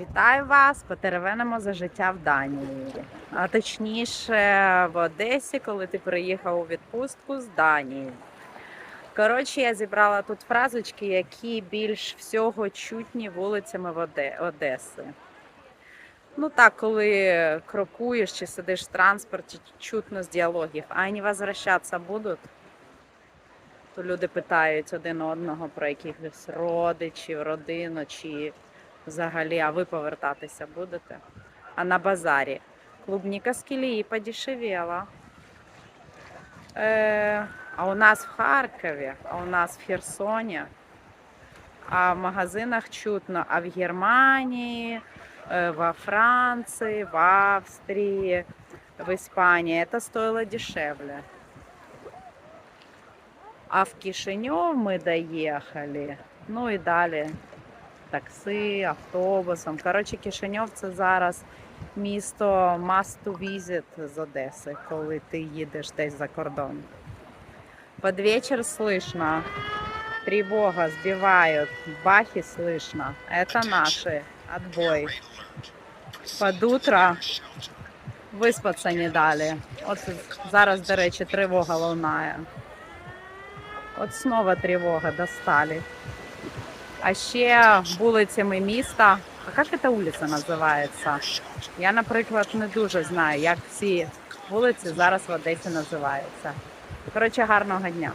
Вітаю вас! Потеревенимо за життя в Данії. А точніше в Одесі, коли ти приїхав у відпустку з Данії. Коротше, я зібрала тут фразочки, які більш всього чутні вулицями в Одеси. Ну так, коли крокуєш чи сидиш в транспорті, чутно з діалогів. А вони возвращатися будуть? То люди питають один одного про якихось родичів, родину чи взагалі, а ви повертатися будете? А на базарі клубніка з кілії подешевела. Е, а у нас в Харкові, а у нас в Херсоні, а в магазинах чутно, а в Германії, е, во Франции, в Австрии, в Испании это стоило дешевле. А в Кишинев мы доехали. Ну і далі такси, автобусом. Коротше, Кишинев це зараз місто must to visit з Одеси, коли ти їдеш десь за кордон. Под вечер слышно. Тревога, сбивают. Бахи слышно. Это наши. Отбой. Под утро виспатися не дали. От зараз, до речі, тривога лунає. От знову тривога достали. А ще вулицями міста. А як ця вулиця називається? Я, наприклад, не дуже знаю, як ці вулиці зараз в Одесі називаються. Коротше, гарного дня.